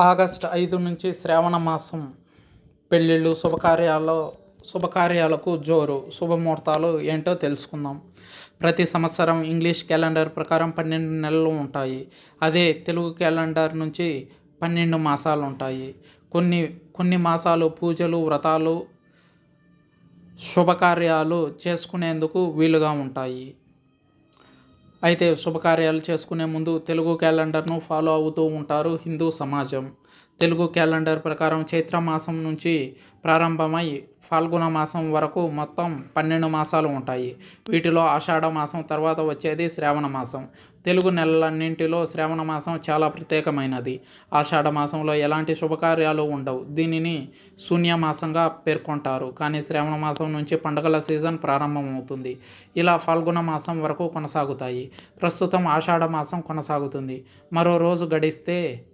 August ఐదు నుంచి శ్రావణ మాసం పెళ్ళిళ్ళు శుభకార్యాల్లో శుభకార్యాలకు జోరు శుభముహూర్తాలు ఏంటో తెలుసుకుందాం. ప్రతి సంవత్సరం ఇంగ్లీష్ క్యాలెండర్ ప్రకారం పన్నెండు నెలలు ఉంటాయి. అదే తెలుగు క్యాలెండర్ నుంచి పన్నెండు మాసాలు ఉంటాయి. కొన్ని కొన్ని మాసాలు పూజలు వ్రతాలు శుభకార్యాలు చేసుకునేందుకు వీలుగా ఉంటాయి. అయితే శుభకార్యాలు చేసుకునే ముందు తెలుగు క్యాలెండర్ను ఫాలో అవుతూ ఉంటారు హిందూ సమాజం. తెలుగు క్యాలెండర్ ప్రకారం చైత్ర మాసం నుంచి ప్రారంభమై ఫాల్గుణ మాసం వరకు మొత్తం పన్నెండు మాసాలు ఉంటాయి. వీటిలో ఆషాఢ మాసం తర్వాత వచ్చేది శ్రావణ మాసం. తెలుగు నెలలన్నింటిలో శ్రావణ మాసం చాలా ప్రత్యేకమైనది. ఆషాఢ మాసంలో ఎలాంటి శుభకార్యాలు ఉండవు. దీనిని శూన్య మాసంగా పేర్కొంటారు. కానీ శ్రావణ మాసం నుంచి పండుగల సీజన్ ప్రారంభమవుతుంది. ఇలా ఫాల్గుణ మాసం వరకు కొనసాగుతాయి. ప్రస్తుతం ఆషాఢ మాసం కొనసాగుతుంది. మరో రోజు గడిస్తే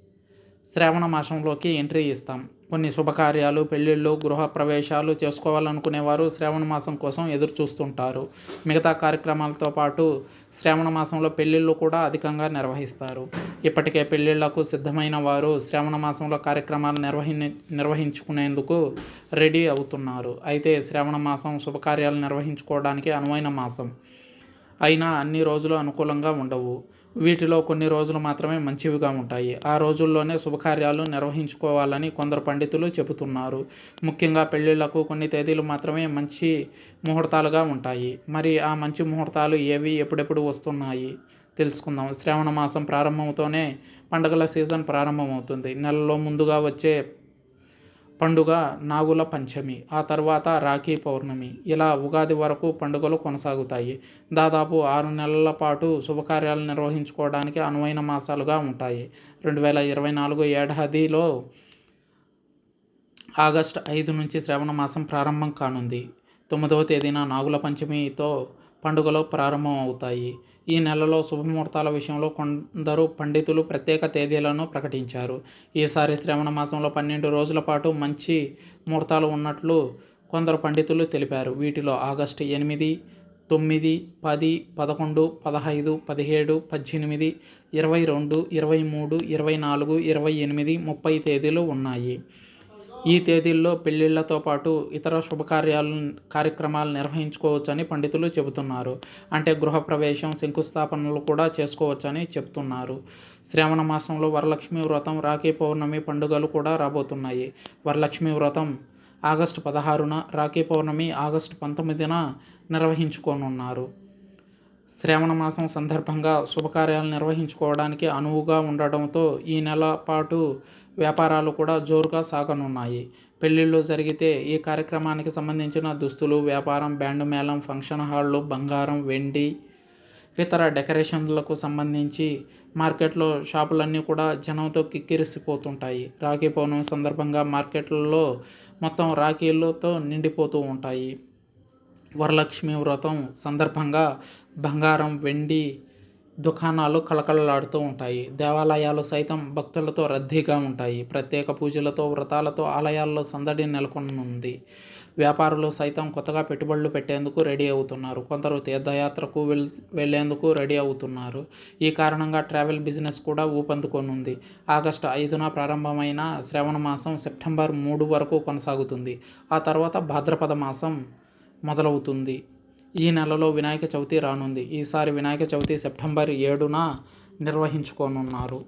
శ్రావణ మాసంలోకి ఎంట్రీ ఇస్తాం. కొన్ని శుభకార్యాలు పెళ్ళిళ్ళు గృహ ప్రవేశాలు చేసుకోవాలనుకునేవారు శ్రావణ మాసం కోసం ఎదురు చూస్తుంటారు మిగతా కార్యక్రమాలతో పాటు శ్రావణ మాసంలో పెళ్ళిళ్ళు కూడా అధికంగా నిర్వహిస్తారు. ఇప్పటికే పెళ్ళిళ్ళకు సిద్ధమైన వారు శ్రావణ మాసంలో కార్యక్రమాలు నిర్వహి నిర్వహించుకునేందుకు రెడీ అవుతున్నారు. అయితే శ్రావణ మాసం శుభకార్యాలు నిర్వహించుకోవడానికి అనువైన మాసం. అయినా అన్ని రోజులు అనుకూలంగా ఉండవు. వీటిలో కొన్ని రోజులు మాత్రమే మంచివిగా ఉంటాయి. ఆ రోజుల్లోనే శుభకార్యాలు నిర్వహించుకోవాలని కొందరు పండితులు చెబుతున్నారు. ముఖ్యంగా పెళ్ళిళ్ళకు కొన్ని తేదీలు మాత్రమే మంచి ముహూర్తాలుగా ఉంటాయి. మరి ఆ మంచి ముహూర్తాలు ఏవి ఎప్పుడెప్పుడు వస్తున్నాయి? తెలుసుకుందాం. శ్రావణ మాసం ప్రారంభంతోనే పండుగల సీజన్ ప్రారంభమవుతుంది. నెలలో ముందుగా వచ్చే పండుగ నాగుల పంచమి ఆ తర్వాత రాఖీ పౌర్ణమి. ఇలా ఉగాది వరకు పండుగలు కొనసాగుతాయి. దాదాపు ఆరు నెలల పాటు శుభకార్యాలు నిర్వహించుకోవడానికి అనువైన మాసాలుగా ఉంటాయి. రెండు వేల ఇరవై నాలుగు ఏడాదిలో ఆగస్టు ఐదు నుంచి శ్రావణ మాసం ప్రారంభం కానుంది. తొమ్మిదవ తేదీన నాగుల పంచమితో పండుగలు ప్రారంభం అవుతాయి ఈ నెలలో శుభముహూర్తాల విషయంలో కొందరు పండితులు ప్రత్యేక తేదీలను ప్రకటించారు. ఈసారి శ్రావణ మాసంలో పన్నెండు రోజుల పాటు మంచి ముహూర్తాలు ఉన్నట్లు కొందరు పండితులు తెలిపారు. వీటిలో ఆగస్టు ఎనిమిది తొమ్మిది పది పదకొండు పదహైదు పదిహేడు పద్దెనిమిది ఇరవై రెండు ఇరవై మూడు ఇరవై నాలుగు ఇరవై ఎనిమిది ముప్పై తేదీలు ఉన్నాయి. ఈ తేదీల్లో పెళ్ళిళ్ళతో పాటు ఇతర శుభకార్యాలు కార్యక్రమాలు నిర్వహించుకోవచ్చని పండితులు చెబుతున్నారు. అంటే గృహప్రవేశం శంకుస్థాపనలు కూడా చేసుకోవచ్చని చెప్తున్నారు. శ్రావణ మాసంలో వరలక్ష్మి వ్రతం రాఖీ పౌర్ణమి పండుగలు కూడా రాబోతున్నాయి. వరలక్ష్మి వ్రతం ఆగస్టు పదహారున రాఖీ పౌర్ణమి ఆగస్టు పంతొమ్మిదిన నిర్వహించుకోనున్నారు. శ్రావణ మాసం సందర్భంగా శుభకార్యాలు నిర్వహించుకోవడానికి అనువుగా ఉండటంతో ఈ నెల పాటు వ్యాపారాలు కూడా జోరుగా సాగనున్నాయి. పెళ్ళిళ్ళు జరిగితే ఈ కార్యక్రమానికి సంబంధించిన దుస్తులు వ్యాపారం బ్యాండ్ మేళం ఫంక్షన్ హాళ్ళు బంగారం వెండి ఇతర డెకరేషన్లకు సంబంధించి మార్కెట్లో షాపులన్నీ కూడా జనంతో కిక్కిరిసిపోతుంటాయి. రాఖీ పౌర్ణమి సందర్భంగా మార్కెట్లలో మొత్తం రాఖీలతో నిండిపోతూ ఉంటాయి. వరలక్ష్మి వ్రతం సందర్భంగా బంగారం వెండి దుకాణాలు కళకళలాడుతూ ఉంటాయి. దేవాలయాలు సైతం భక్తులతో రద్దీగా ఉంటాయి. ప్రత్యేక పూజలతో వ్రతాలతో ఆలయాల్లో సందడి నెలకొనుంది. వ్యాపారులు సైతం కొత్తగా పెట్టుబడులు పెట్టేందుకు రెడీ అవుతున్నారు. కొందరు తీర్థయాత్రకు వెళ్ వెళ్ళేందుకు రెడీ అవుతున్నారు. ఈ కారణంగా ట్రావెల్ బిజినెస్ కూడా ఊపందుకొనుంది. ఆగస్టు ఐదున ప్రారంభమైన శ్రవణ మాసం సెప్టెంబర్ మూడు వరకు కొనసాగుతుంది. ఆ తర్వాత భాద్రపద మాసం మొదలవుతుంది. ఈ నెలలో వినాయక చవితి రానుంది. ఈసారి వినాయక చవితి సెప్టెంబర్ ఏడున నిర్వహించుకోనున్నారు.